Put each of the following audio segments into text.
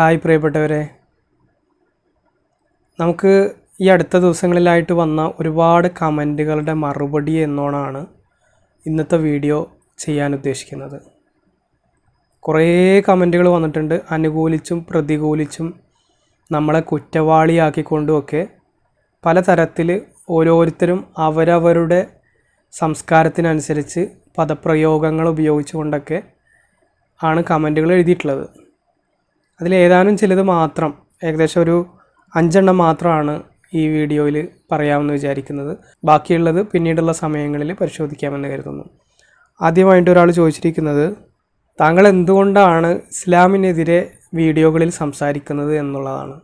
Hi പ്രിയപ്പെട്ടവരെ. നമുക്ക് ഈ അടുത്ത ദിവസങ്ങളിലായിട്ട് വന്ന ഒരുപാട് കമന്റുകളുടെ മറുപടി എന്നോണാണ് ഇന്നത്തെ വീഡിയോ ചെയ്യാൻ ഉദ്ദേശിക്കുന്നത്. കുറേ കമന്റുകൾ വന്നിട്ടുണ്ട്. അനുകൂലിച്ചും പ്രതികൂലിച്ചും നമ്മളെ കുറ്റവാളിയാക്കിക്കൊണ്ടുമൊക്കെ പലതരത്തിൽ ഓരോരുത്തരും അവരവരുടെ സംസ്കാരത്തിനനുസരിച്ച് പദപ്രയോഗങ്ങൾ ഉപയോഗിച്ചുകൊണ്ടൊക്കെ ആണ് കമന്റുകൾ എഴുതിയിട്ടുള്ളത്. അതിലേതാനും ചിലത് മാത്രം ഏകദേശം ഒരു അഞ്ചെണ്ണം മാത്രമാണ് ഈ വീഡിയോയിൽ പറയാമെന്ന് വിചാരിക്കുന്നത്. ബാക്കിയുള്ളത് പിന്നീടുള്ള സമയങ്ങളിൽ പരിശോധിക്കാമെന്ന് കരുതുന്നു. ആദ്യമായിട്ട് ഒരാൾ ചോദിച്ചിരിക്കുന്നത് താങ്കൾ എന്തുകൊണ്ടാണ് ഇസ്ലാമിനെതിരെ വീഡിയോകളിൽ സംസാരിക്കുന്നത് എന്നുള്ളതാണ്?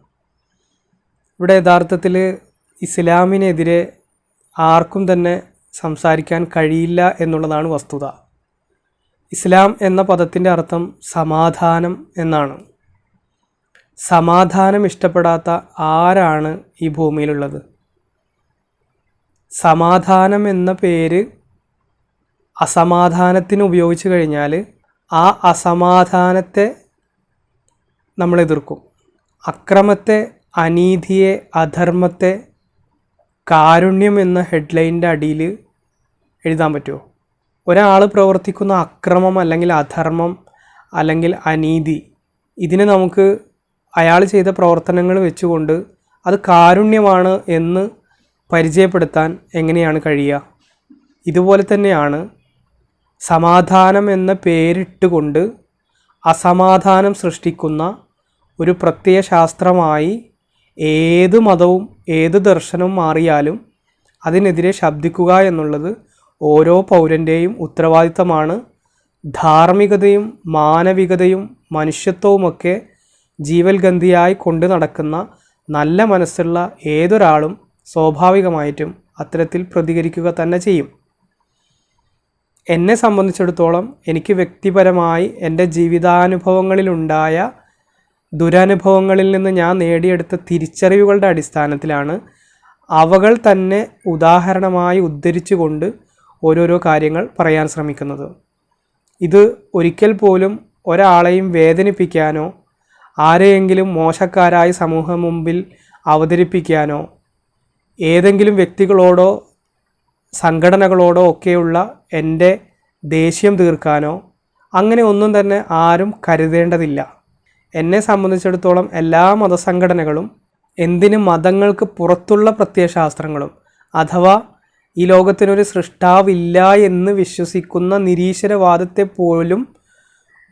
ഇവിടെ യഥാർത്ഥത്തിൽ ഇസ്ലാമിനെതിരെ ആർക്കും തന്നെ സംസാരിക്കാൻ കഴിയില്ല എന്നുള്ളതാണ് വസ്തുത. ഇസ്ലാം എന്ന പദത്തിന്റെ അർത്ഥം സമാധാനം എന്നാണ്. സമാധാനം ഇഷ്ടപ്പെടാത്ത ആരാണ് ഈ ഭൂമിയിലുള്ളത്? സമാധാനം എന്ന പേര് അസമാധാനത്തിന് ഉപയോഗിച്ചു കഴിഞ്ഞാൽ ആ അസമാധാനത്തെ നമ്മൾ എതിർക്കും. അക്രമത്തെ അനീതിയെ അധർമ്മത്തെ കാരുണ്യം എന്ന ഹെഡ്ലൈന്റെ അടിയിൽ എഴുതാൻ പറ്റുമോ? ഒരാൾ പ്രവർത്തിക്കുന്ന അക്രമം അല്ലെങ്കിൽ അധർമ്മം അല്ലെങ്കിൽ അനീതി ഇതിനെ നമുക്ക് അയാൾ ചെയ്ത പ്രവർത്തനങ്ങൾ വെച്ചുകൊണ്ട് അത് കാരുണ്യമാണ് എന്ന് പരിചയപ്പെടുത്താൻ എങ്ങനെയാണ് കഴിയുക? ഇതുപോലെ തന്നെയാണ് സമാധാനം എന്ന പേരിട്ടുകൊണ്ട് അസമാധാനം സൃഷ്ടിക്കുന്ന ഒരു പ്രത്യയ ശാസ്ത്രമായി ഏത് മതവും ഏത് ദർശനവും മാറിയാലും അതിനെതിരെ ശബ്ദിക്കുക എന്നുള്ളത് ഓരോ പൗരന്റെയും ഉത്തരവാദിത്തമാണ്. ധാർമ്മികതയും മാനവികതയും മനുഷ്യത്വവുമൊക്കെ ജീവൽഗന്ധിയായി കൊണ്ടു നടക്കുന്ന നല്ല മനസ്സുള്ള ഏതൊരാളും സ്വാഭാവികമായിട്ടും അത്തരത്തിൽ പ്രതികരിക്കുക തന്നെ ചെയ്യും. എന്നെ സംബന്ധിച്ചിടത്തോളം എനിക്ക് വ്യക്തിപരമായി എന്റെ ജീവിതാനുഭവങ്ങളിലുണ്ടായ ദുരനുഭവങ്ങളിൽ നിന്ന് ഞാൻ നേടിയെടുത്ത തിരിച്ചറിവുകളുടെ അടിസ്ഥാനത്തിലാണ് അവകൾ തന്നെ ഉദാഹരണമായി ഉദ്ധരിച്ചുകൊണ്ട് ഓരോരോ കാര്യങ്ങൾ പറയാൻ ശ്രമിക്കുന്നത്. ഇത് ഒരിക്കൽ പോലും ഒരാളെയും വേദനിപ്പിക്കാനോ ആരെയെങ്കിലും മോശക്കാരായി സമൂഹം മുമ്പിൽ അവതരിപ്പിക്കാനോ ഏതെങ്കിലും വ്യക്തികളോടോ സംഘടനകളോടോ ഒക്കെയുള്ള എന്റെ ദേഷ്യം തീർക്കാനോ അങ്ങനെ ഒന്നും തന്നെ ആരും കരുതേണ്ടതില്ല. എന്നെ സംബന്ധിച്ചിടത്തോളം എല്ലാ മതസംഘടനകളും എന്തിനും മതങ്ങൾക്ക് പുറത്തുള്ള പ്രത്യയശാസ്ത്രങ്ങളും അഥവാ ഈ ലോകത്തിനൊരു സൃഷ്ടാവില്ല എന്ന് വിശ്വസിക്കുന്ന നിരീശ്വരവാദത്തെ പോലും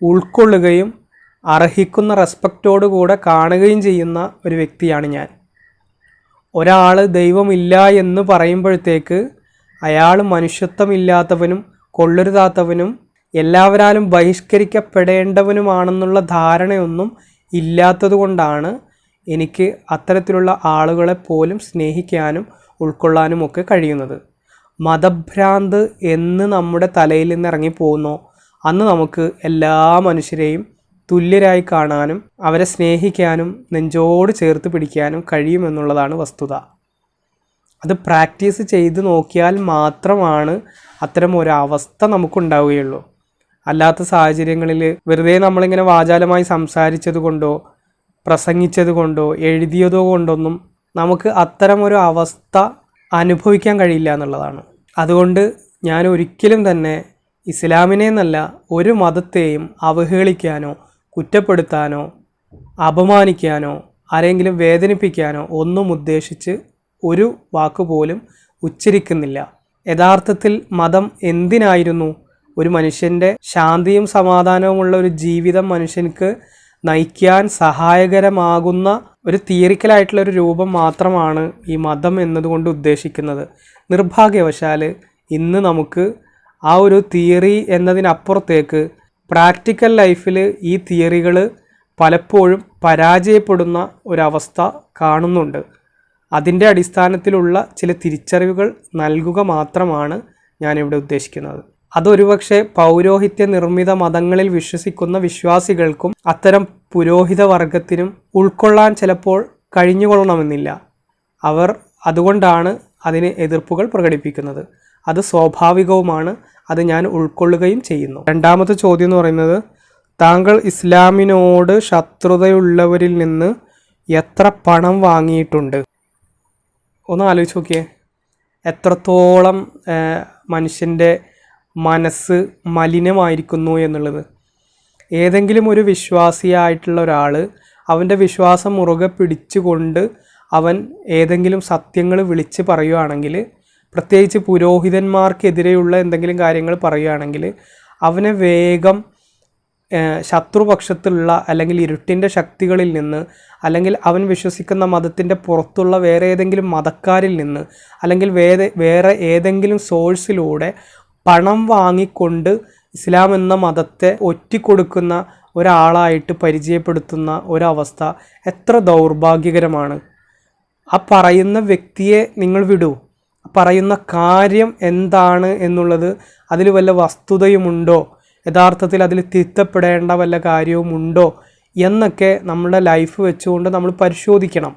ഉൾക്കൊള്ളുകയും അർഹിക്കുന്ന റെസ്പെക്റ്റോടുകൂടെ കാണുകയും ചെയ്യുന്ന ഒരു വ്യക്തിയാണ് ഞാൻ. ഒരാൾ ദൈവമില്ല എന്ന് പറയുമ്പോഴത്തേക്ക് അയാൾ മനുഷ്യത്വമില്ലാത്തവനും കൊള്ളരുതാത്തവനും എല്ലാവരാലും ബഹിഷ്കരിക്കപ്പെടേണ്ടവനുമാണെന്നുള്ള ധാരണയൊന്നും ഇല്ലാത്തതുകൊണ്ടാണ് എനിക്ക് അത്തരത്തിലുള്ള ആളുകളെ പോലും സ്നേഹിക്കാനും ഉൾക്കൊള്ളാനും ഒക്കെ കഴിയുന്നത്. മതഭ്രാന്ത് എന്ന് നമ്മുടെ തലയിൽ നിന്ന് ഇറങ്ങിപ്പോകുന്നോ അന്ന് നമുക്ക് എല്ലാ മനുഷ്യരെയും തുല്യരായി കാണാനും അവരെ സ്നേഹിക്കാനും നെഞ്ചോട് ചേർത്ത് പിടിക്കാനും കഴിയുമെന്നുള്ളതാണ് വസ്തുത. അത് പ്രാക്ടീസ് ചെയ്ത് നോക്കിയാൽ മാത്രമാണ് അത്തരം ഒരവസ്ഥ നമുക്കുണ്ടാവുകയുള്ളൂ. അല്ലാത്ത സാഹചര്യങ്ങളിൽ വെറുതെ നമ്മളിങ്ങനെ വാചാലമായി സംസാരിച്ചത് കൊണ്ടോ പ്രസംഗിച്ചത് കൊണ്ടോ എഴുതിയതോ കൊണ്ടൊന്നും നമുക്ക് അത്തരം ഒരു അവസ്ഥ അനുഭവിക്കാൻ കഴിയില്ല എന്നുള്ളതാണ്. അതുകൊണ്ട് ഞാൻ ഒരിക്കലും തന്നെ ഇസ്ലാമിനെ എന്നല്ല ഒരു മതത്തെയും അവഹേളിക്കാനോ കുറ്റപ്പെടുത്താനോ അപമാനിക്കാനോ ആരെങ്കിലും വേദനിപ്പിക്കാനോ ഒന്നും ഉദ്ദേശിച്ച് ഒരു വാക്കുപോലും ഉച്ചരിക്കുന്നില്ല. യഥാർത്ഥത്തിൽ മതം എന്തിനായിരുന്നു? ഒരു മനുഷ്യന്റെ ശാന്തിയും സമാധാനവുമുള്ള ഒരു ജീവിതം മനുഷ്യൻക്ക് നയിക്കാൻ സഹായകരമാകുന്ന ഒരു തിയറിക്കലായിട്ടുള്ള ഒരു രൂപം മാത്രമാണ് ഈ മതം എന്നതുകൊണ്ട് ഉദ്ദേശിക്കുന്നത്. നിർഭാഗ്യവശാൽ ഇന്ന് നമുക്ക് ആ ഒരു തിയറി എന്നതിനപ്പുറത്തേക്ക് പ്രാക്ടിക്കൽ ലൈഫിൽ ഈ തിയറികൾ പലപ്പോഴും പരാജയപ്പെടുന്ന ഒരവസ്ഥ കാണുന്നുണ്ട്. അതിന്റെ അടിസ്ഥാനത്തിലുള്ള ചില തിരിച്ചറിവുകൾ നൽകുക മാത്രമാണ് ഞാനിവിടെ ഉദ്ദേശിക്കുന്നത്. അതൊരുപക്ഷെ പൗരോഹിത്യ നിർമ്മിത മതങ്ങളിൽ വിശ്വസിക്കുന്ന വിശ്വാസികൾക്കും അത്തരം പുരോഹിത വർഗത്തിനും ഉൾക്കൊള്ളാൻ ചിലപ്പോൾ കഴിഞ്ഞുകൊള്ളണമെന്നില്ല. അവർ അതുകൊണ്ടാണ് അതിന് എതിർപ്പുകൾ പ്രകടിപ്പിക്കുന്നത്. അത് സ്വാഭാവികവുമാണ്. അത് ഞാൻ ഉൾക്കൊള്ളുകയും ചെയ്യുന്നു. രണ്ടാമത്തെ ചോദ്യം എന്ന് പറയുന്നത് താങ്കൾ ഇസ്ലാമിനോട് ശത്രുതയുള്ളവരിൽ നിന്ന് എത്ര പണം വാങ്ങിയിട്ടുണ്ട്? ഒന്ന് ആലോചിച്ച് നോക്കിയേ. എത്രത്തോളം മനുഷ്യന്റെ മനസ്സ് മലിനമായിരിക്കുന്നു എന്നുള്ളത്. ഏതെങ്കിലും ഒരു വിശ്വാസിയായിട്ടുള്ള ഒരാൾ അവന്റെ വിശ്വാസം മുറുകെ പിടിച്ചുകൊണ്ട് അവൻ ഏതെങ്കിലും സത്യങ്ങൾ വിളിച്ച് പറയുകയാണെങ്കിൽ പ്രത്യേകിച്ച് പുരോഹിതന്മാർക്കെതിരെയുള്ള എന്തെങ്കിലും കാര്യങ്ങൾ പറയുകയാണെങ്കിൽ അവനെ വേഗം ശത്രുപക്ഷത്തുള്ള അല്ലെങ്കിൽ ഇരുട്ടിന്റെ ശക്തികളിൽ നിന്ന് അല്ലെങ്കിൽ അവൻ വിശ്വസിക്കുന്ന മതത്തിന്റെ പുറത്തുള്ള വേറെ ഏതെങ്കിലും മതക്കാരിൽ നിന്ന് അല്ലെങ്കിൽ വേറെ വേറെ ഏതെങ്കിലും സോഴ്സിലൂടെ പണം വാങ്ങിക്കൊണ്ട് ഇസ്ലാം എന്ന മതത്തെ ഒറ്റിക്കൊടുക്കുന്ന ഒരാളായിട്ട് പരിചയപ്പെടുത്തുന്ന ഒരവസ്ഥ എത്ര ദൗർഭാഗ്യകരമാണ്. ആ പറയുന്ന വ്യക്തിയെ നിങ്ങൾ വിടൂ. പറയുന്ന കാര്യം എന്താണ് എന്നുള്ളത് അതിൽ വല്ല വസ്തുതയുമുണ്ടോ? യഥാർത്ഥത്തിൽ അതിൽ തിരുത്തപ്പെടേണ്ട വല്ല കാര്യവുമുണ്ടോ? എന്നൊക്കെ നമ്മുടെ ലൈഫ് വെച്ചുകൊണ്ട് നമ്മൾ പരിശോധിക്കണം.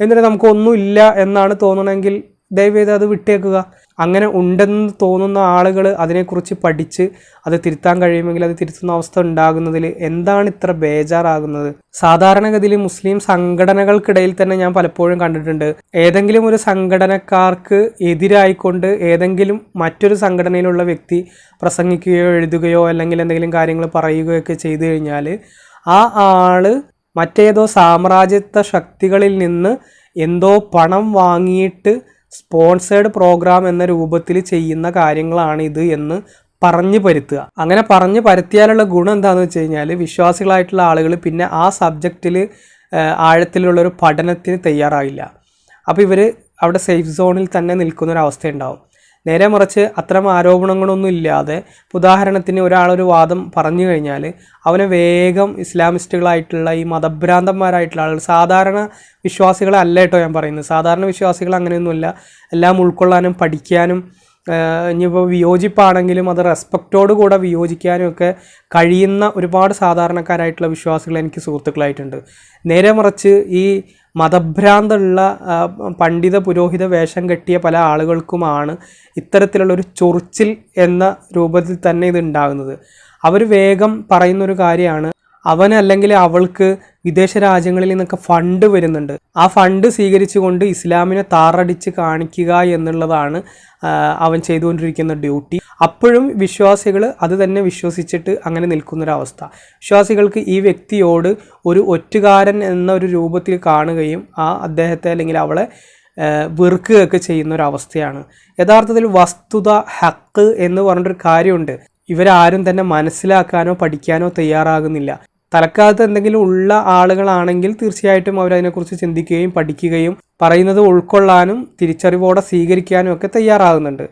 എന്നിട്ട് നമുക്കൊന്നുമില്ല എന്നാണ് തോന്നണമെങ്കിൽ ദയവേത് അത് വിട്ടേക്കുക. അങ്ങനെ ഉണ്ടെന്ന് തോന്നുന്ന ആളുകൾ അതിനെക്കുറിച്ച് പഠിച്ച് അത് തിരുത്താൻ കഴിയുമെങ്കിൽ അത് തിരുത്തുന്ന അവസ്ഥ ഉണ്ടാകുന്നതിൽ എന്താണ് ഇത്ര ബേജാറാകുന്നത്? സാധാരണഗതിയിൽ മുസ്ലിം സംഘടനകൾക്കിടയിൽ തന്നെ ഞാൻ പലപ്പോഴും കണ്ടിട്ടുണ്ട്. ഏതെങ്കിലും ഒരു സംഘടനക്കാർക്ക് എതിരായിക്കൊണ്ട് ഏതെങ്കിലും മറ്റൊരു സംഘടനയിലുള്ള വ്യക്തി പ്രസംഗിക്കുകയോ എഴുതുകയോ അല്ലെങ്കിൽ എന്തെങ്കിലും കാര്യങ്ങൾ പറയുകയോ ഒക്കെ ചെയ്തു കഴിഞ്ഞാൽ ആ ആൾ മറ്റേതോ സാമ്രാജ്യത്വ ശക്തികളിൽ നിന്ന് എന്തോ പണം വാങ്ങിയിട്ട് സ്പോൺസേഡ് പ്രോഗ്രാം എന്ന രൂപത്തിൽ ചെയ്യുന്ന കാര്യങ്ങളാണ് ഇത് എന്ന് പറഞ്ഞു പരുത്തുക. അങ്ങനെ പറഞ്ഞു പരത്തിയാലുള്ള ഗുണം എന്താണെന്ന് വെച്ച് കഴിഞ്ഞാൽ വിശ്വാസികളായിട്ടുള്ള ആളുകൾ പിന്നെ ആ സബ്ജക്റ്റിൽ ആഴത്തിലുള്ളൊരു പഠനത്തിന് തയ്യാറായില്ല. അപ്പോൾ ഇവർ അവിടെ സേഫ് സോണിൽ തന്നെ നിൽക്കുന്ന ഒരു അവസ്ഥയുണ്ടാവും നേരെ മറിച്ച് അത്തരം ആരോപണങ്ങളൊന്നും ഇല്ലാതെ ഉദാഹരണത്തിന് ഒരാളൊരു വാദം പറഞ്ഞു കഴിഞ്ഞാൽ അവനെ വേഗം ഇസ്ലാമിസ്റ്റുകളായിട്ടുള്ള ഈ മതഭ്രാന്തന്മാരായിട്ടുള്ള ആളുകൾ സാധാരണ വിശ്വാസികളെ അല്ല കേട്ടോ ഞാൻ പറയുന്നത്. സാധാരണ വിശ്വാസികൾ അങ്ങനെയൊന്നുമില്ല. എല്ലാം ഉൾക്കൊള്ളാനും പഠിക്കാനും ഇനിയിപ്പോൾ വിയോജിപ്പാണെങ്കിലും അത് റെസ്പെക്റ്റോട് കൂടെ വിയോജിക്കാനും ഒക്കെ കഴിയുന്ന ഒരുപാട് സാധാരണക്കാരായിട്ടുള്ള വിശ്വാസികൾ എനിക്ക് സുഹൃത്തുക്കളായിട്ടുണ്ട്. നേരെ മറിച്ച് ഈ മതഭ്രാന്തുള്ള പണ്ഡിത പുരോഹിത വേഷം കെട്ടിയ പല ആളുകൾക്കുമാണ് ഇത്തരത്തിലുള്ള ഒരു ചൊറിച്ചിൽ എന്ന രൂപത്തിൽ തന്നെ ഇത് ഉണ്ടാകുന്നത്. അവർ വേഗം പറയുന്നൊരു കാര്യമാണ് അവൻ അല്ലെങ്കിൽ അവൾക്ക് വിദേശ രാജ്യങ്ങളിൽ നിന്നൊക്കെ ഫണ്ട് വരുന്നുണ്ട്. ആ ഫണ്ട് സ്വീകരിച്ചുകൊണ്ട് ഇസ്ലാമിനെ താറടിച്ച് കാണിക്കുക എന്നുള്ളതാണ് അവൻ ചെയ്തുകൊണ്ടിരിക്കുന്ന ഡ്യൂട്ടി. അപ്പോഴും വിശ്വാസികൾ അത് തന്നെ വിശ്വസിച്ചിട്ട് അങ്ങനെ നിൽക്കുന്നൊരവസ്ഥ. വിശ്വാസികൾക്ക് ഈ വ്യക്തിയോട് ഒരു ഒറ്റുകാരൻ എന്നൊരു രൂപത്തിൽ കാണുകയും ആ അദ്ദേഹത്തെ അല്ലെങ്കിൽ അവളെ വെറുക്കുകയൊക്കെ ചെയ്യുന്ന ഒരു അവസ്ഥയാണ് യഥാർത്ഥത്തിൽ വസ്തുത ഹക്ക് എന്ന് പറഞ്ഞൊരു കാര്യമുണ്ട്. ഇവരാരും തന്നെ മനസ്സിലാക്കാനോ പഠിക്കാനോ തയ്യാറാകുന്നില്ല. തലക്കാലത്ത് എന്തെങ്കിലും ഉള്ള ആളുകളാണെങ്കിൽ തീർച്ചയായിട്ടും അവരതിനെക്കുറിച്ച് ചിന്തിക്കുകയും പഠിക്കുകയും പറയുന്നത് ഉൾക്കൊള്ളാനും തിരിച്ചറിവോടെ സ്വീകരിക്കാനും ഒക്കെ തയ്യാറാകുന്നുണ്ട്.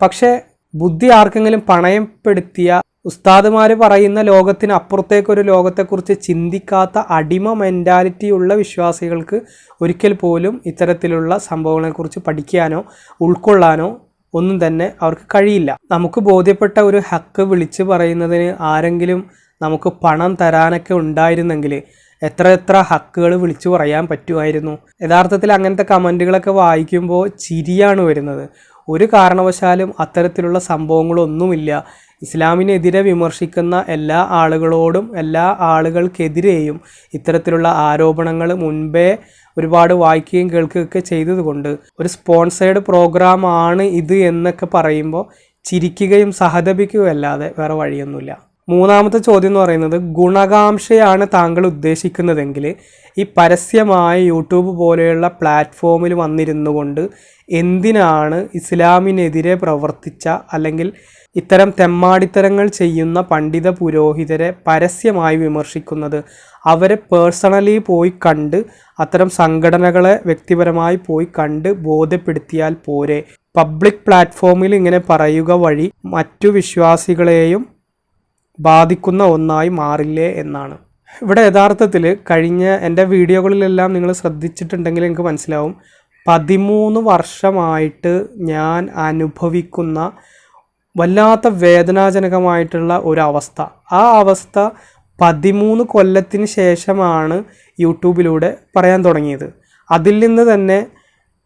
പക്ഷേ ബുദ്ധി ആർക്കെങ്കിലും പണയപ്പെടുത്തിയ ഉസ്താദുമാർ പറയുന്ന ലോകത്തിന് അപ്പുറത്തേക്കൊരു ലോകത്തെക്കുറിച്ച് ചിന്തിക്കാത്ത അടിമ മെന്റാലിറ്റി ഉള്ള വിശ്വാസികൾക്ക് ഒരിക്കൽ പോലും ഇത്തരത്തിലുള്ള സംഭവങ്ങളെക്കുറിച്ച് പഠിക്കാനോ ഉൾക്കൊള്ളാനോ ഒന്നും തന്നെ അവർക്ക് കഴിയില്ല. നമുക്ക് ബോധ്യപ്പെട്ട ഒരു ഹക്ക് വിളിച്ച് പറയുന്നതിന് ആരെങ്കിലും നമുക്ക് പണം തരാനൊക്കെ ഉണ്ടായിരുന്നെങ്കിൽ എത്ര എത്ര ഹക്കുകൾ വിളിച്ചു പറയാൻ പറ്റുമായിരുന്നു. യഥാർത്ഥത്തിൽ അങ്ങനത്തെ കമന്റുകളൊക്കെ വായിക്കുമ്പോൾ ചിരിയാണ് വരുന്നത്. ഒരു കാരണവശാലും അത്തരത്തിലുള്ള സംഭവങ്ങളൊന്നുമില്ല. ഇസ്ലാമിനെതിരെ വിമർശിക്കുന്ന എല്ലാ ആളുകളോടും എല്ലാ ആളുകൾക്കെതിരെയും ഇത്തരത്തിലുള്ള ആരോപണങ്ങൾ മുൻപേ ഒരുപാട് വായിക്കുകയും കേൾക്കുകയൊക്കെ ചെയ്തതുകൊണ്ട് ഒരു സ്പോൺസേഡ് പ്രോഗ്രാമാണ് ഇത് എന്നൊക്കെ പറയുമ്പോൾ ചിരിക്കുകയും സഹതപിക്കുകയും അല്ലാതെ വേറെ വഴിയൊന്നുമില്ല. മൂന്നാമത്തെ ചോദ്യം എന്ന് പറയുന്നത് ഗുണകാംക്ഷയാണ് താങ്കൾ ഉദ്ദേശിക്കുന്നതെങ്കിൽ ഈ പരസ്യമായ യൂട്യൂബ് പോലെയുള്ള പ്ലാറ്റ്ഫോമിൽ വന്നിരുന്നു കൊണ്ട് എന്തിനാണ് ഇസ്ലാമിനെതിരെ പ്രവർത്തിച്ച അല്ലെങ്കിൽ ഇത്തരം തെമ്മാടിത്തരങ്ങൾ ചെയ്യുന്ന പണ്ഡിത പുരോഹിതരെ പരസ്യമായി വിമർശിക്കുന്നത്? അവരെ പേഴ്സണലി പോയി കണ്ട് അത്തരം സംഘടനകളെ വ്യക്തിപരമായി പോയി കണ്ട് ബോധ്യപ്പെടുത്തിയാൽ പോരെ. പബ്ലിക് പ്ലാറ്റ്ഫോമിൽ ഇങ്ങനെ പറയുക വഴി മറ്റു വിശ്വാസികളെയും ബാധിക്കുന്ന ഒന്നായി മാറില്ലേ എന്നാണ്. ഇവിടെ യഥാർത്ഥത്തിൽ കഴിഞ്ഞ എന്റെ വീഡിയോകളിലെല്ലാം നിങ്ങൾ ശ്രദ്ധിച്ചിട്ടുണ്ടെങ്കിൽ എനിക്ക് മനസ്സിലാവും. പതിമൂന്ന് വർഷമായിട്ട് ഞാൻ അനുഭവിക്കുന്ന വല്ലാത്ത വേദനാജനകമായിട്ടുള്ള ഒരവസ്ഥ. ആ അവസ്ഥ പതിമൂന്ന് കൊല്ലത്തിന് ശേഷമാണ് യൂട്യൂബിലൂടെ പറയാൻ തുടങ്ങിയത്. അതിൽ നിന്ന് തന്നെ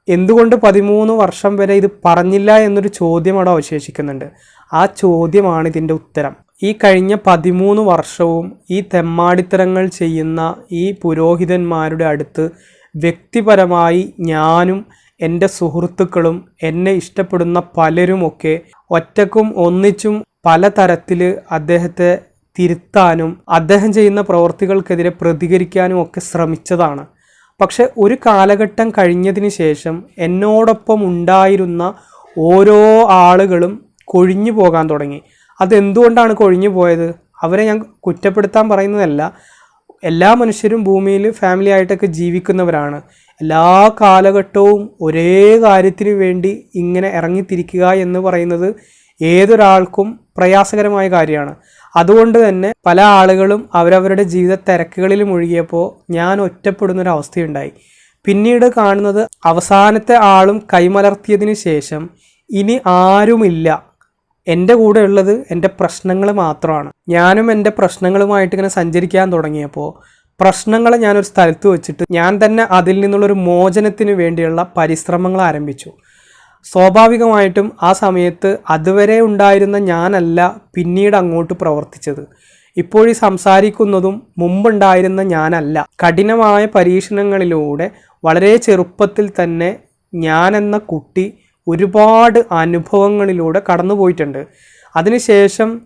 എന്തുകൊണ്ട് പതിമൂന്ന് വർഷം വരെ ഇത് പറഞ്ഞില്ല എന്നൊരു ചോദ്യം അവിടെ അവശേഷിക്കുന്നുണ്ട്. ആ ചോദ്യമാണ് ഇതിന്റെ ഉത്തരം. ഈ കഴിഞ്ഞ പതിമൂന്ന് വർഷവും ഈ തെമ്മാടിത്തരങ്ങൾ ചെയ്യുന്ന ഈ പുരോഹിതന്മാരുടെ അടുത്ത് വ്യക്തിപരമായി ഞാനും എന്റെ സുഹൃത്തുക്കളും എന്നെ ഇഷ്ടപ്പെടുന്ന പലരുമൊക്കെ ഒറ്റക്കും ഒന്നിച്ചും പലതരത്തിൽ അദ്ദേഹത്തെ തിരുത്താനും അദ്ദേഹം ചെയ്യുന്ന പ്രവർത്തികൾക്കെതിരെ പ്രതികരിക്കാനും ഒക്കെ ശ്രമിച്ചതാണ്. പക്ഷെ ഒരു കാലഘട്ടം കഴിഞ്ഞതിന് ശേഷം എന്നോടൊപ്പം ഉണ്ടായിരുന്ന ഓരോ ആളുകളും കൊഴിഞ്ഞു പോകാൻ തുടങ്ങി. അതെന്തുകൊണ്ടാണ് കൊഴിഞ്ഞു പോയത്? അവരെ ഞാൻ കുറ്റപ്പെടുത്താൻ പറയുന്നതല്ല. എല്ലാ മനുഷ്യരും ഭൂമിയിൽ ഫാമിലി ആയിട്ടൊക്കെ ജീവിക്കുന്നവരാണ്. എല്ലാ കാലഘട്ടവും ഒരേ കാര്യത്തിന് വേണ്ടി ഇങ്ങനെ ഇറങ്ങിത്തിരിക്കുക എന്ന് പറയുന്നത് ഏതൊരാൾക്കും പ്രയാസകരമായ കാര്യമാണ്. അതുകൊണ്ട് തന്നെ പല ആളുകളും അവരവരുടെ ജീവിത തിരക്കുകളിൽ മുഴുകിയപ്പോൾ ഞാൻ ഒറ്റപ്പെടുന്നൊരവസ്ഥയുണ്ടായി. പിന്നീട് കാണുന്നത് അവസാനത്തെ ആളും കൈമലർത്തിയതിന് ശേഷം ഇനി ആരുമില്ല. എന്റെ കൂടെ ഉള്ളത് എന്റെ പ്രശ്നങ്ങൾ മാത്രമാണ്. ഞാനും എന്റെ പ്രശ്നങ്ങളുമായിട്ട് ഇങ്ങനെ സഞ്ചരിക്കാൻ തുടങ്ങിയപ്പോൾ പ്രശ്നങ്ങളെ ഞാനൊരു സ്ഥലത്ത് വെച്ചിട്ട് ഞാൻ തന്നെ അതിൽ നിന്നുള്ളൊരു മോചനത്തിന് വേണ്ടിയുള്ള പരിശ്രമങ്ങൾ ആരംഭിച്ചു. സ്വാഭാവികമായിട്ടും ആ സമയത്ത് അതുവരെ ഉണ്ടായിരുന്ന ഞാനല്ല പിന്നീട് അങ്ങോട്ട് പ്രവർത്തിച്ചത്. ഇപ്പോഴീ സംസാരിക്കുന്നതും മുമ്പുണ്ടായിരുന്ന ഞാനല്ല. കഠിനമായ പരീക്ഷണങ്ങളിലൂടെ വളരെ ചെറുപ്പത്തിൽ തന്നെ ഞാനെന്ന കുട്ടി ഒരുപാട് അനുഭവങ്ങളിലൂടെ കടന്നുപോയിട്ടുണ്ട്. അതിനുശേഷം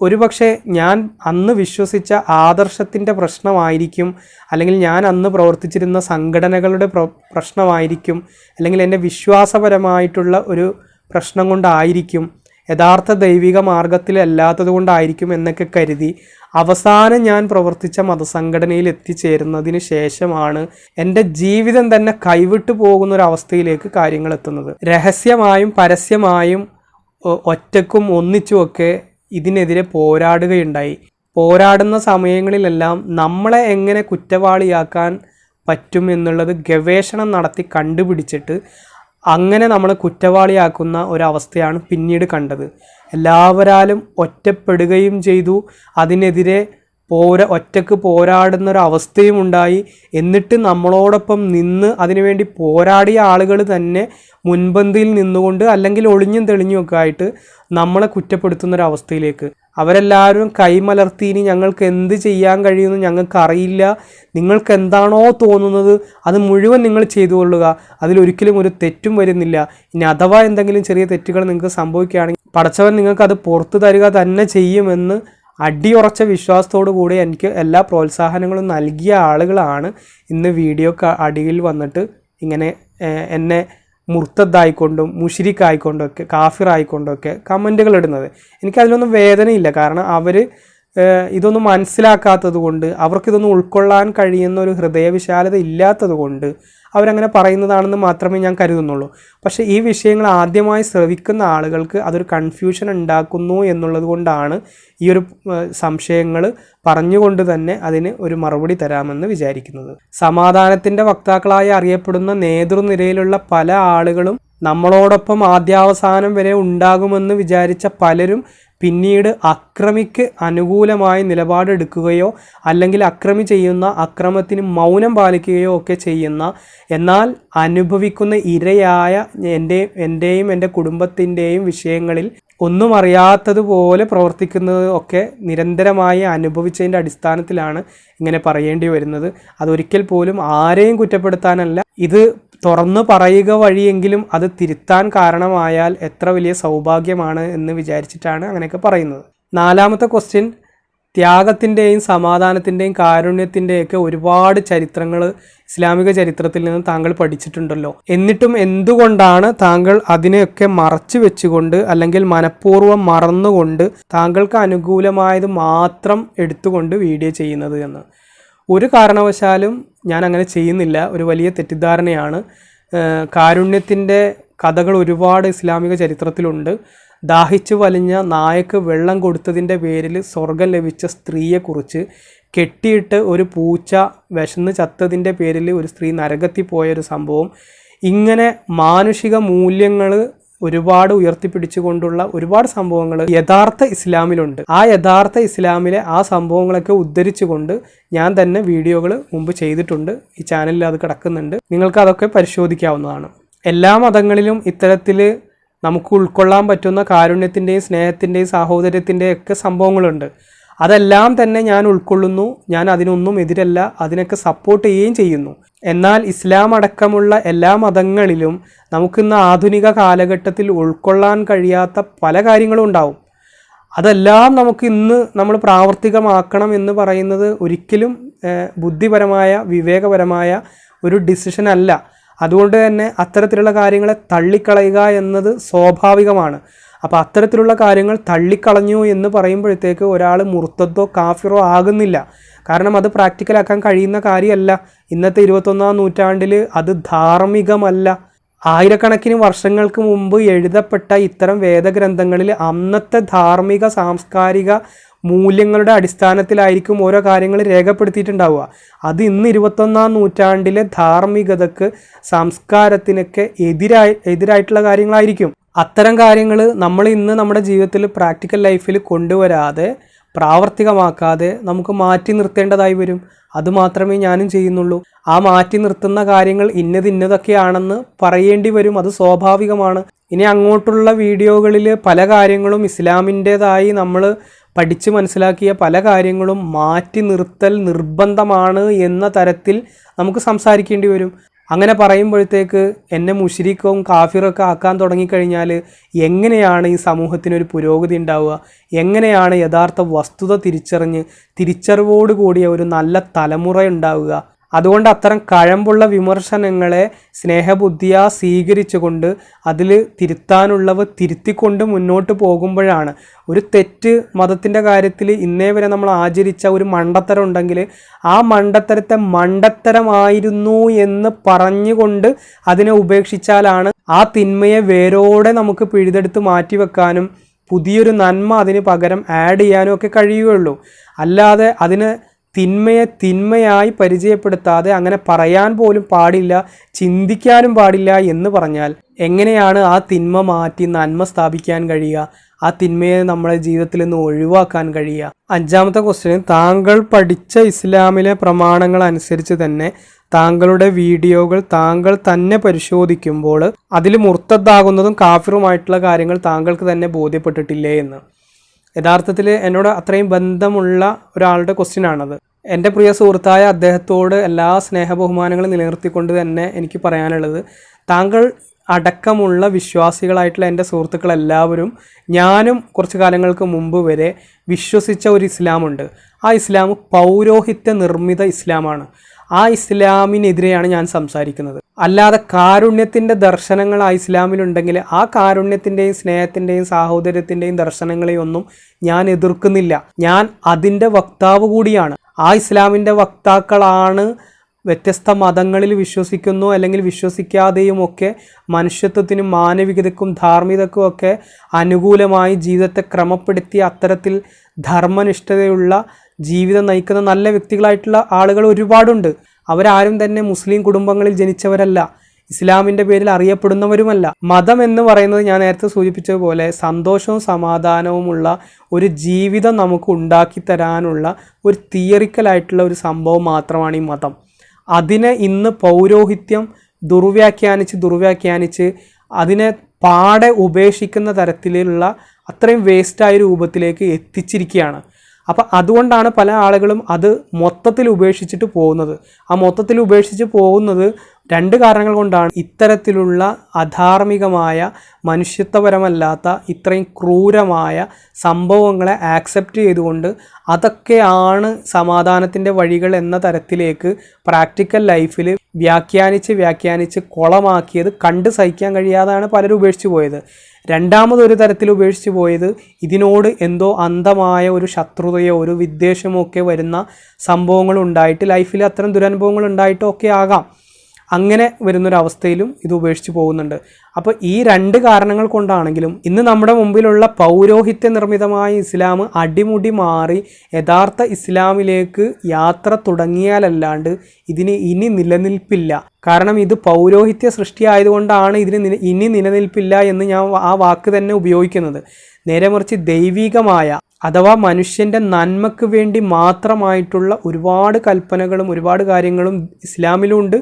ഒരുപക്ഷെ ഞാൻ അന്ന് വിശ്വസിച്ച ആദർശത്തിന്റെ പ്രശ്നമായിരിക്കും അല്ലെങ്കിൽ ഞാൻ അന്ന് പ്രവർത്തിച്ചിരുന്ന സംഘടനകളുടെ പ്രശ്നമായിരിക്കും അല്ലെങ്കിൽ എന്റെ വിശ്വാസപരമായിട്ടുള്ള ഒരു പ്രശ്നം കൊണ്ടായിരിക്കും യഥാർത്ഥ ദൈവിക മാർഗത്തിലല്ലാത്തത് കൊണ്ടായിരിക്കും എന്നൊക്കെ കരുതി അവസാനം ഞാൻ പ്രവർത്തിച്ച മതസംഘടനയിൽ എത്തിച്ചേരുന്നതിന് ശേഷമാണ് എന്റെ ജീവിതം തന്നെ കൈവിട്ടു പോകുന്ന ഒരു അവസ്ഥയിലേക്ക് കാര്യങ്ങൾ എത്തുന്നത്. രഹസ്യമായും പരസ്യമായും ഒറ്റക്കും ഒന്നിച്ചുമൊക്കെ ഇതിനെതിരെ പോരാടുകയുണ്ടായി. പോരാടുന്ന സമയങ്ങളിലെല്ലാം നമ്മളെ എങ്ങനെ കുറ്റവാളിയാക്കാൻ പറ്റും എന്നുള്ളത് ഗവേഷണം നടത്തി കണ്ടുപിടിച്ചിട്ട് അങ്ങനെ നമ്മളെ കുറ്റവാളിയാക്കുന്ന ഒരവസ്ഥയാണ് പിന്നീട് കണ്ടത്. എല്ലാവരാലും ഒറ്റപ്പെടുകയും ചെയ്തു. അതിനെതിരെ പോര ഒറ്റയ്ക്ക് പോരാടുന്ന ഒരു അവസ്ഥയും ഉണ്ടായി. എന്നിട്ട് നമ്മളോടൊപ്പം നിന്ന് അതിനുവേണ്ടി പോരാടിയ ആളുകൾ തന്നെ മുൻപന്തിയിൽ നിന്നുകൊണ്ട് അല്ലെങ്കിൽ ഒളിഞ്ഞും തെളിഞ്ഞുമൊക്കെ ആയിട്ട് നമ്മളെ കുറ്റപ്പെടുത്തുന്ന ഒരു അവസ്ഥയിലേക്ക് അവരെല്ലാവരും കൈമലർത്തി ഇനി ഞങ്ങൾക്ക് എന്ത് ചെയ്യാൻ കഴിയുമെന്ന് ഞങ്ങൾക്ക് അറിയില്ല നിങ്ങൾക്ക് എന്താണോ തോന്നുന്നത് അത് മുഴുവൻ നിങ്ങൾ ചെയ്തു കൊള്ളുക അതിലൊരിക്കലും ഒരു തെറ്റും വരുന്നില്ല. ഇനി അഥവാ എന്തെങ്കിലും ചെറിയ തെറ്റുകൾ നിങ്ങൾക്ക് സംഭവിക്കുകയാണെങ്കിൽ പടച്ചവൻ നിങ്ങൾക്ക് അത് പുറത്തു തരിക തന്നെ ചെയ്യുമെന്ന് അടിയുറച്ച വിശ്വാസത്തോടു കൂടി എനിക്ക് എല്ലാ പ്രോത്സാഹനങ്ങളും നൽകിയ ആളുകളാണ് ഇന്ന് വീഡിയോ അടിയിൽ വന്നിട്ട് ഇങ്ങനെ എന്നെ മുർത്തദ്ദായിക്കൊണ്ടും മുഷിരിക്കായിക്കൊണ്ടൊക്കെ കാഫിറായിക്കൊണ്ടൊക്കെ കമന്റുകൾ ഇടുന്നത് എനിക്കതിലൊന്നും വേദനയില്ല. കാരണം അവർ ഇതൊന്നും മനസ്സിലാക്കാത്തത് കൊണ്ട് അവർക്കിതൊന്നും ഉൾക്കൊള്ളാൻ കഴിയുന്ന ഒരു ഹൃദയവിശാലത ഇല്ലാത്തത് കൊണ്ട് അവരങ്ങനെ പറയുന്നതാണെന്ന് മാത്രമേ ഞാൻ കരുതുന്നുള്ളൂ. പക്ഷേ ഈ വിഷയങ്ങൾ ആദ്യമായി ശ്രവിക്കുന്ന ആളുകൾക്ക് അതൊരു കൺഫ്യൂഷൻ ഉണ്ടാക്കുന്നു എന്നുള്ളത് കൊണ്ടാണ് ഈ ഒരു സംശയങ്ങൾ പറഞ്ഞുകൊണ്ട് തന്നെ അതിന് ഒരു മറുപടി തരാമെന്ന് വിചാരിക്കുന്നത്. സമാധാനത്തിന്റെ വക്താക്കളായി അറിയപ്പെടുന്ന നേതൃനിരയിലുള്ള പല ആളുകളും നമ്മളോടൊപ്പം ആദ്യാവസാനം വരെ ഉണ്ടാകുമെന്ന് വിചാരിച്ച പലരും പിന്നീട് അക്രമിക്ക് അനുകൂലമായി നിലപാടെടുക്കുകയോ അല്ലെങ്കിൽ അക്രമി ചെയ്യുന്ന അക്രമത്തിന് മൗനം പാലിക്കുകയോ ഒക്കെ ചെയ്യുന്ന എന്നാൽ അനുഭവിക്കുന്ന ഇരയായ എന്റെ എന്റെയും എന്റെ കുടുംബത്തിന്റെയും വിഷയങ്ങളിൽ ഒന്നും അറിയാത്തതുപോലെ പ്രവർത്തിക്കുന്നത് ഒക്കെ നിരന്തരമായി അനുഭവിച്ചതിന്റെ അടിസ്ഥാനത്തിലാണ് ഇങ്ങനെ പറയേണ്ടി വരുന്നത്. അതൊരിക്കൽ പോലും ആരെയും കുറ്റപ്പെടുത്താനല്ല. ഇത് തുറന്നു പറയുക വഴിയെങ്കിലും അത് തിരുത്താൻ കാരണമായാൽ എത്ര വലിയ സൗഭാഗ്യമാണ് എന്ന് വിചാരിച്ചിട്ടാണ് അങ്ങനെയൊക്കെ പറയുന്നത്. നാലാമത്തെ ക്വസ്റ്റ്യൻ ത്യാഗത്തിന്റെയും സമാധാനത്തിന്റെയും കാരുണ്യത്തിന്റെയൊക്കെ ഒരുപാട് ചരിത്രങ്ങൾ ഇസ്ലാമിക ചരിത്രത്തിൽ നിന്ന് താങ്കൾ പഠിച്ചിട്ടുണ്ടല്ലോ. എന്നിട്ടും എന്തുകൊണ്ടാണ് താങ്കൾ അതിനെയൊക്കെ മറച്ചു വെച്ചുകൊണ്ട് അല്ലെങ്കിൽ മനഃപൂർവം മറന്നുകൊണ്ട് താങ്കൾക്ക് അനുകൂലമായത് മാത്രം എടുത്തുകൊണ്ട് വീഡിയോ ചെയ്യുന്നത് എന്ന്? ഒരു കാരണവശാലും ഞാൻ അങ്ങനെ ചെയ്യുന്നില്ല. ഒരു വലിയ തെറ്റിദ്ധാരണയാണ്. കാരുണ്യത്തിന്റെ കഥകൾ ഒരുപാട് ഇസ്ലാമിക ചരിത്രത്തിലുണ്ട്. ദാഹിച്ചു വലിഞ്ഞ നായക്ക് വെള്ളം കൊടുത്തതിന്റെ പേരിൽ സ്വർഗം ലഭിച്ച സ്ത്രീയെക്കുറിച്ച് കെട്ടിയിട്ട് ഒരു പൂച്ച വിശന്ന് ചത്തതിന്റെ പേരിൽ ഒരു സ്ത്രീ നരകത്തിൽ പോയൊരു സംഭവം. ഇങ്ങനെ മാനുഷിക മൂല്യങ്ങൾ ഒരുപാട് ഉയർത്തിപ്പിടിച്ചുകൊണ്ടുള്ള ഒരുപാട് സംഭവങ്ങൾ യഥാർത്ഥ ഇസ്ലാമിലുണ്ട്. ആ യഥാർത്ഥ ഇസ്ലാമിലെ ആ സംഭവങ്ങളൊക്കെ ഉദ്ധരിച്ചുകൊണ്ട് ഞാൻ തന്നെ വീഡിയോകൾ മുമ്പ് ചെയ്തിട്ടുണ്ട്. ഈ ചാനലിൽ അത് കിടക്കുന്നുണ്ട്. നിങ്ങൾക്ക് അതൊക്കെ പരിശോധിക്കാവുന്നതാണ്. എല്ലാ മതങ്ങളിലും ഇത്തരത്തിൽ നമുക്ക് ഉൾക്കൊള്ളാൻ പറ്റുന്ന കാരുണ്യത്തിന്റെയും സ്നേഹത്തിന്റെയും സാഹോദര്യത്തിന്റെയും ഒക്കെ സംഭവങ്ങളുണ്ട്. അതെല്ലാം തന്നെ ഞാൻ ഉൾക്കൊള്ളുന്നു. ഞാൻ അതിനൊന്നും എതിരല്ല. അതിനൊക്കെ സപ്പോർട്ട് ചെയ്യുകയും ചെയ്യുന്നു. എന്നാൽ ഇസ്ലാം അടക്കമുള്ള എല്ലാ മതങ്ങളിലും നമുക്കിന്ന് ആധുനിക കാലഘട്ടത്തിൽ ഉൾക്കൊള്ളാൻ കഴിയാത്ത പല കാര്യങ്ങളും ഉണ്ടാവും. അതെല്ലാം നമുക്ക് ഇന്ന് നമ്മൾ പ്രാവർത്തികമാക്കണം എന്ന് പറയുന്നത് ഒരിക്കലും ബുദ്ധിപരമായ വിവേകപരമായ ഒരു ഡിസിഷൻ അല്ല. അതുകൊണ്ട് തന്നെ അത്തരത്തിലുള്ള കാര്യങ്ങളെ തള്ളിക്കളയുക എന്നത് സ്വാഭാവികമാണ്. അപ്പോൾ അത്തരത്തിലുള്ള കാര്യങ്ങൾ തള്ളിക്കളഞ്ഞു എന്ന് പറയുമ്പോഴത്തേക്ക് ഒരാൾ മുർത്തത്തോ കാഫിറോ ആകുന്നില്ല. കാരണം അത് പ്രാക്ടിക്കലാക്കാൻ കഴിയുന്ന കാര്യമല്ല. ഇന്നത്തെ ഇരുപത്തൊന്നാം നൂറ്റാണ്ടിൽ അത് ധാർമ്മികമല്ല. ആയിരക്കണക്കിന് വർഷങ്ങൾക്ക് മുമ്പ് എഴുതപ്പെട്ട ഇത്തരം വേദഗ്രന്ഥങ്ങളിൽ അന്നത്തെ ധാർമ്മിക സാംസ്കാരിക മൂല്യങ്ങളുടെ അടിസ്ഥാനത്തിലായിരിക്കും ഓരോ കാര്യങ്ങൾ രേഖപ്പെടുത്തിയിട്ടുണ്ടാവുക. അത് ഇന്ന് ഇരുപത്തൊന്നാം നൂറ്റാണ്ടിലെ ധാർമ്മികതക്ക് സംസ്കാരത്തിനൊക്കെ എതിരായി എതിരായിട്ടുള്ള കാര്യങ്ങളായിരിക്കും. അത്തരം കാര്യങ്ങൾ നമ്മൾ ഇന്ന് നമ്മുടെ ജീവിതത്തിൽ പ്രാക്ടിക്കൽ ലൈഫിൽ കൊണ്ടുവരാതെ പ്രാവർത്തികമാക്കാതെ നമുക്ക് മാറ്റി നിർത്തേണ്ടതായി വരും. അതുമാത്രമേ ഞാനും ചെയ്യുന്നുള്ളൂ. ആ മാറ്റി നിർത്തുന്ന കാര്യങ്ങൾ ഇന്നത് ഇന്നതൊക്കെയാണെന്ന് പറയേണ്ടി വരും. അത് സ്വാഭാവികമാണ്. ഇനി അങ്ങോട്ടുള്ള വീഡിയോകളിൽ പല കാര്യങ്ങളും ഇസ്ലാമിന്റെതായി നമ്മൾ പഠിച്ച് മനസ്സിലാക്കിയ പല കാര്യങ്ങളും മാറ്റി നിർത്തൽ നിർബന്ധമാണ് എന്ന തരത്തിൽ നമുക്ക് സംസാരിക്കേണ്ടി വരും. അങ്ങനെ പറയുമ്പോഴത്തേക്ക് എന്നെ മുഷിരിക്കവും കാഫിറൊക്കെ ആക്കാൻ തുടങ്ങിക്കഴിഞ്ഞാൽ എങ്ങനെയാണ് ഈ സമൂഹത്തിനൊരു പുരോഗതി ഉണ്ടാവുക? എങ്ങനെയാണ് യഥാർത്ഥ വസ്തുത തിരിച്ചറിഞ്ഞ് തിരിച്ചറിവോടുകൂടിയ ഒരു നല്ല തലമുറ ഉണ്ടാവുക? അതുകൊണ്ട് അത്തരം കഴമ്പുള്ള വിമർശനങ്ങളെ സ്നേഹബുദ്ധിയാ സ്വീകരിച്ചുകൊണ്ട് അതിൽ തിരുത്താനുള്ളവ തിരുത്തിക്കൊണ്ട് മുന്നോട്ട് പോകുമ്പോഴാണ്. ഒരു തെറ്റ് മതത്തിന്റെ കാര്യത്തിൽ ഇന്നേ വരെ നമ്മൾ ആചരിച്ച ഒരു മണ്ടത്തരം ഉണ്ടെങ്കിൽ ആ മണ്ടത്തരത്തെ മണ്ടത്തരമായിരുന്നു എന്ന് പറഞ്ഞുകൊണ്ട് അതിനെ ഉപേക്ഷിച്ചാലാണ് ആ തിന്മയെ വേരോടെ നമുക്ക് പിഴുതെടുത്ത് മാറ്റിവെക്കാനും പുതിയൊരു നന്മ അതിന് പകരം ആഡ് ചെയ്യാനും ഒക്കെ കഴിയുകയുള്ളൂ. അല്ലാതെ അതിന് തിന്മയെ തിന്മയായി പരിചയപ്പെടുത്താതെ അങ്ങനെ പറയാൻ പോലും പാടില്ല ചിന്തിക്കാനും പാടില്ല എന്ന് പറഞ്ഞാൽ എങ്ങനെയാണ് ആ തിന്മ മാറ്റി നന്മ സ്ഥാപിക്കാൻ കഴിയുക? ആ തിന്മയെ നമ്മുടെ ജീവിതത്തിൽ നിന്ന് ഒഴിവാക്കാൻ കഴിയുക? അഞ്ചാമത്തെ ക്വസ്റ്റ്യൻ താങ്കൾ പഠിച്ച ഇസ്ലാമിലെ പ്രമാണങ്ങൾ അനുസരിച്ച് തന്നെ താങ്കളുടെ വീഡിയോകൾ താങ്കൾ തന്നെ പരിശോധിക്കുമ്പോൾ അതിൽ മുർത്തദ്ദാകുന്നതും കാഫിറുമായിട്ടുള്ള കാര്യങ്ങൾ താങ്കൾക്ക് തന്നെ ബോധ്യപ്പെട്ടിട്ടില്ലേ എന്ന്. യഥാർത്ഥത്തിൽ എന്നോട് അത്രയും ബന്ധമുള്ള ഒരാളുടെ ക്വസ്റ്റ്യൻ ആണത്. എന്റെ പ്രിയ സുഹൃത്തായ അദ്ദേഹത്തോട് എല്ലാ സ്നേഹബഹുമാനങ്ങളും നിലനിർത്തിക്കൊണ്ട് തന്നെ എനിക്ക് പറയാനുള്ളത് താങ്കൾ അടക്കമുള്ള വിശ്വാസികളായിട്ടുള്ള എന്റെ സുഹൃത്തുക്കളെല്ലാവരും ഞാനും കുറച്ച് കാലങ്ങൾക്ക് മുമ്പ് വരെ വിശ്വസിച്ച ഒരു ഇസ്ലാമുണ്ട്. ആ ഇസ്ലാം പൗരോഹിത്യ നിർമ്മിത ഇസ്ലാമാണ്. ആ ഇസ്ലാമിനെതിരെയാണ് ഞാൻ സംസാരിക്കുന്നത്. അല്ലാതെ കാരുണ്യത്തിന്റെ ദർശനങ്ങൾ ആ ഇസ്ലാമിലുണ്ടെങ്കിൽ ആ കാരുണ്യത്തിന്റെയും സ്നേഹത്തിന്റെയും സാഹോദര്യത്തിന്റെയും ദർശനങ്ങളെയൊന്നും ഞാൻ എതിർക്കുന്നില്ല. ഞാൻ അതിന്റെ വക്താവ് കൂടിയാണ്. ആ ഇസ്ലാമിന്റെ വക്താക്കളാണ് വ്യത്യസ്ത മതങ്ങളിൽ വിശ്വസിക്കുന്നു അല്ലെങ്കിൽ വിശ്വസിക്കാതെയും ഒക്കെ മനുഷ്യത്വത്തിനും മാനവികതയ്ക്കും ധാർമ്മികതയ്ക്കും ഒക്കെ അനുകൂലമായി ജീവിതത്തെ ക്രമപ്പെടുത്തി അത്തരത്തിൽ ധർമ്മനിഷ്ഠതയുള്ള ജീവിതം നയിക്കുന്ന നല്ല വ്യക്തികളായിട്ടുള്ള ആളുകൾ ഒരുപാടുണ്ട്. അവരാരും തന്നെ മുസ്ലിം കുടുംബങ്ങളിൽ ജനിച്ചവരല്ല. ഇസ്ലാമിന്റെ പേരിൽ അറിയപ്പെടുന്നവരുമല്ല. മതം എന്ന് പറയുന്നത് ഞാൻ നേരത്തെ സൂചിപ്പിച്ചതുപോലെ സന്തോഷവും സമാധാനവുമുള്ള ഒരു ജീവിതം നമുക്ക് ഉണ്ടാക്കി തരാനുള്ള ഒരു തിയറിക്കലായിട്ടുള്ള ഒരു സംഭവം മാത്രമാണ് ഈ മതം. അതിനെ ഇന്ന് പൗരോഹിത്യം ദുർവ്യാഖ്യാനിച്ച് ദുർവ്യാഖ്യാനിച്ച് അതിനെ പാടെ ഉപേക്ഷിക്കുന്ന തരത്തിലുള്ള അത്രയും വേസ്റ്റായ രൂപത്തിലേക്ക് എത്തിച്ചിരിക്കുകയാണ്. അപ്പം അതുകൊണ്ടാണ് പല ആളുകളും അത് മൊത്തത്തിൽ ഉപേക്ഷിച്ചിട്ട് പോകുന്നത്. ആ മൊത്തത്തിൽ ഉപേക്ഷിച്ച് പോകുന്നത് രണ്ട് കാരണങ്ങൾ കൊണ്ടാണ് ഇത്തരത്തിലുള്ള അധാർമികമായ മനുഷ്യത്വപരമല്ലാത്ത ഇത്രയും ക്രൂരമായ സംഭവങ്ങളെ ആക്സെപ്റ്റ് ചെയ്തുകൊണ്ട് അതൊക്കെയാണ് സമാധാനത്തിന്റെ വഴികൾ എന്ന തരത്തിലേക്ക് പ്രാക്ടിക്കൽ ലൈഫിൽ വ്യാഖ്യാനിച്ച് വ്യാഖ്യാനിച്ച് കുളമാക്കിയത് കണ്ട് സഹിക്കാൻ കഴിയാതാണ് പലരും ഉപേക്ഷിച്ചു പോയത്. രണ്ടാമതൊരു തരത്തിൽ ഉപേക്ഷിച്ചു പോയത് ഇതിനോട് എന്തോ അന്ധമായ ഒരു ശത്രുതയോ ഒരു വിദ്വേഷമോ ഒക്കെ വരുന്ന സംഭവങ്ങൾ ഉണ്ടായിട്ട് ലൈഫിൽ അത്തരം ദുരനുഭവങ്ങൾ ഉണ്ടായിട്ടോ ഒക്കെ ആകാം. അങ്ങനെ വരുന്നൊരവസ്ഥയിലും ഇത് ഉപേക്ഷിച്ച് പോകുന്നുണ്ട്. അപ്പോൾ ഈ രണ്ട് കാരണങ്ങൾ കൊണ്ടാണെങ്കിലും ഇന്ന് നമ്മുടെ മുമ്പിലുള്ള പൗരോഹിത്യ നിർമ്മിതമായ ഇസ്ലാം അടിമുടി മാറി യഥാർത്ഥ ഇസ്ലാമിലേക്ക് യാത്ര തുടങ്ങിയാലല്ലാണ്ട് ഇതിന് ഇനി നിലനിൽപ്പില്ല. കാരണം ഇത് പൗരോഹിത്യ സൃഷ്ടിയായതുകൊണ്ടാണ് ഇതിന് ഇനി നിലനിൽപ്പില്ല എന്ന് ഞാൻ ആ വാക്ക് തന്നെ ഉപയോഗിക്കുന്നത്. നേരെ മറിച്ച് ദൈവികമായ അഥവാ മനുഷ്യന്റെ നന്മക്ക് വേണ്ടി മാത്രമായിട്ടുള്ള ഒരുപാട് കൽപ്പനകളും ഒരുപാട് കാര്യങ്ങളും ഇസ്ലാമിലുണ്ട്.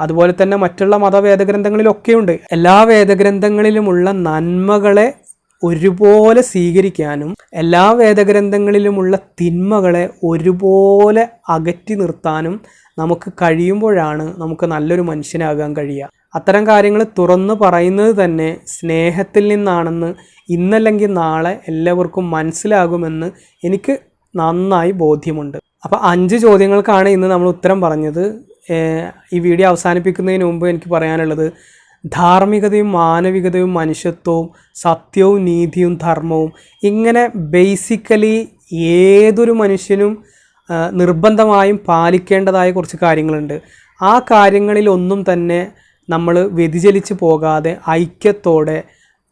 അതുപോലെ തന്നെ മറ്റുള്ള മതവേദഗ്രന്ഥങ്ങളിലൊക്കെയുണ്ട്. എല്ലാ വേദഗ്രന്ഥങ്ങളിലുമുള്ള നന്മകളെ ഒരുപോലെ സ്വീകരിക്കാനും എല്ലാ വേദഗ്രന്ഥങ്ങളിലുമുള്ള തിന്മകളെ ഒരുപോലെ അകറ്റി നിർത്താനും നമുക്ക് കഴിയുമ്പോഴാണ് നമുക്ക് നല്ലൊരു മനുഷ്യനാകാൻ കഴിയുക. അത്തരം കാര്യങ്ങൾ തുറന്നു പറയുന്നത് തന്നെ സ്നേഹത്തിൽ നിന്നാണെന്ന് ഇന്നല്ലെങ്കിൽ നാളെ എല്ലാവർക്കും മനസ്സിലാകുമെന്ന് എനിക്ക് നന്നായി ബോധ്യമുണ്ട്. അപ്പോൾ അഞ്ച് ചോദ്യങ്ങൾക്കാണ് ഇന്ന് നമ്മൾ ഉത്തരം പറഞ്ഞത്. ഈ വീഡിയോ അവസാനിപ്പിക്കുന്നതിന് മുമ്പ് എനിക്ക് പറയാനുള്ളത് ധാർമ്മികതയും മാനവികതയും മനുഷ്യത്വവും സത്യവും നീതിയും ധർമ്മവും ഇങ്ങനെ ബേസിക്കലി ഏതൊരു മനുഷ്യനും നിർബന്ധമായും പാലിക്കേണ്ടതായ കുറച്ച് കാര്യങ്ങളുണ്ട്. ആ കാര്യങ്ങളിലൊന്നും തന്നെ നമ്മൾ വ്യതിചലിച്ച് പോകാതെ ഐക്യത്തോടെ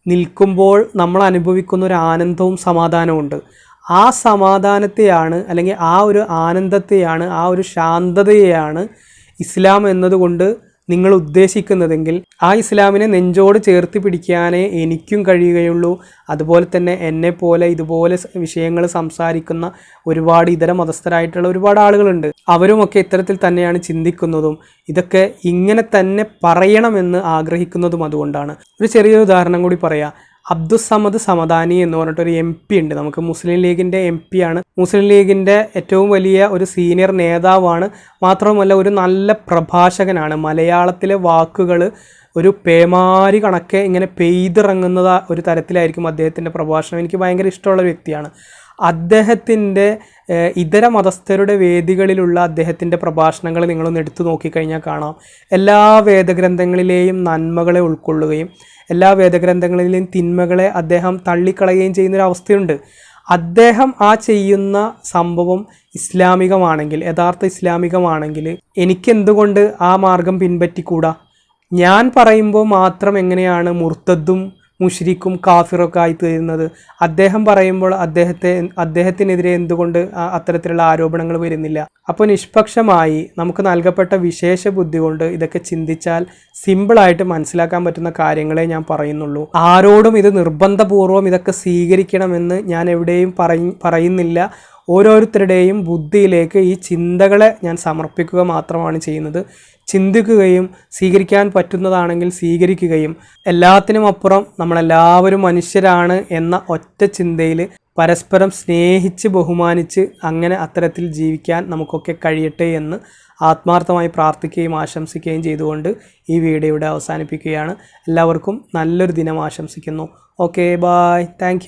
നിൽക്കുമ്പോൾ നമ്മൾ അനുഭവിക്കുന്ന ഒരു ആനന്ദവും സമാധാനവും ആ സമാധാനത്തെയാണ് അല്ലെങ്കിൽ ആ ഒരു ആനന്ദത്തെയാണ് ആ ഒരു ശാന്തതയെയാണ് ഇസ്ലാം എന്നതുകൊണ്ട് നിങ്ങൾ ഉദ്ദേശിക്കുന്നതെങ്കിൽ ആ ഇസ്ലാമിനെ നെഞ്ചോട് ചേർത്ത് പിടിക്കാനേ എനിക്കും കഴിയുകയുള്ളൂ. അതുപോലെ തന്നെ എന്നെ പോലെ ഇതുപോലെ വിഷയങ്ങൾ സംസാരിക്കുന്ന ഒരുപാട് ഇതര മതസ്ഥരായിട്ടുള്ള ഒരുപാട് ആളുകളുണ്ട്. അവരുമൊക്കെ ഇത്തരത്തിൽ തന്നെയാണ് ചിന്തിക്കുന്നതും. ഇതൊക്കെ ഇങ്ങനെ തന്നെ പറയണമെന്ന് ആഗ്രഹിക്കുന്നതും അതുകൊണ്ടാണ്. ഒരു ചെറിയൊരു ഉദാഹരണം കൂടി പറയാം. അബ്ദുസമദ് സമദാനി എന്ന് പറഞ്ഞിട്ടൊരു എം പി ഉണ്ട്. നമുക്ക് മുസ്ലിം ലീഗിന്റെ എം പി ആണ്. മുസ്ലിം ലീഗിന്റെ ഏറ്റവും വലിയ ഒരു സീനിയർ നേതാവാണ്. മാത്രവുമല്ല ഒരു നല്ല പ്രഭാഷകനാണ്. മലയാളത്തിലെ വാക്കുകൾ ഒരു പേമാരി കണക്കെ ഇങ്ങനെ പെയ്തിറങ്ങുന്നത് ഒരു തരത്തിലായിരിക്കും അദ്ദേഹത്തിന്റെ പ്രഭാഷണം. എനിക്ക് ഭയങ്കര ഇഷ്ടമുള്ള വ്യക്തിയാണ്. അദ്ദേഹത്തിന്റെ ഇതര മതസ്ഥരുടെ വേദികളിലുള്ള അദ്ദേഹത്തിന്റെ പ്രഭാഷണങ്ങൾ നിങ്ങളൊന്ന് എടുത്തു നോക്കിക്കഴിഞ്ഞാൽ കാണാം. എല്ലാ വേദഗ്രന്ഥങ്ങളിലെയും നന്മകളെ ഉൾക്കൊള്ളുകയും എല്ലാ വേദഗ്രന്ഥങ്ങളിലെയും തിന്മകളെ അദ്ദേഹം തള്ളിക്കളയുകയും ചെയ്യുന്നൊരു അവസ്ഥയുണ്ട് അദ്ദേഹം ആ ചെയ്യുന്ന സംഭവം ഇസ്ലാമികമാണെങ്കിൽ യഥാർത്ഥ ഇസ്ലാമികമാണെങ്കിൽ എനിക്കെന്തുകൊണ്ട് ആ മാർഗം പിൻപറ്റിക്കൂടാ? ഞാൻ പറയുമ്പോൾ മാത്രം എങ്ങനെയാണ് മുർത്തദ്ദും മുഷ്രിക്കും കാഫിറൊക്കെ ആയി തീരുന്നത്. അദ്ദേഹം പറയുമ്പോൾ അദ്ദേഹത്തെ അദ്ദേഹത്തിനെതിരെ എന്തുകൊണ്ട് അത്തരത്തിലുള്ള ആരോപണങ്ങൾ വരുന്നില്ല. അപ്പോൾ നിഷ്പക്ഷമായി നമുക്ക് നൽകപ്പെട്ട വിശേഷ ബുദ്ധി കൊണ്ട് ഇതൊക്കെ ചിന്തിച്ചാൽ സിമ്പിളായിട്ട് മനസ്സിലാക്കാൻ പറ്റുന്ന കാര്യങ്ങളെ ഞാൻ പറയുന്നുള്ളൂ. ആരോടും ഇത് നിർബന്ധപൂർവം ഇതൊക്കെ സ്വീകരിക്കണമെന്ന് ഞാൻ എവിടെയും പറയ പറയുന്നില്ല. ഓരോരുത്തരുടെയും ബുദ്ധിയിലേക്ക് ഈ ചിന്തകളെ ഞാൻ സമർപ്പിക്കുക മാത്രമാണ് ചെയ്യുന്നത്. ചിന്തിക്കുകയും സ്വീകരിക്കാൻ പറ്റുന്നതാണെങ്കിൽ സ്വീകരിക്കുകയും എല്ലാത്തിനും അപ്പുറം നമ്മളെല്ലാവരും മനുഷ്യരാണ് എന്ന ഒറ്റ ചിന്തയിൽ പരസ്പരം സ്നേഹിച്ച് ബഹുമാനിച്ച് അങ്ങനെ അത്തരത്തിൽ ജീവിക്കാൻ നമുക്കൊക്കെ കഴിയട്ടെ എന്ന് ആത്മാർത്ഥമായി പ്രാർത്ഥിക്കുകയും ആശംസിക്കുകയും ചെയ്തുകൊണ്ട് ഈ വീഡിയോ ഇവിടെ അവസാനിപ്പിക്കുകയാണ്. എല്ലാവർക്കും നല്ലൊരു ദിനം ആശംസിക്കുന്നു. Okay bye thank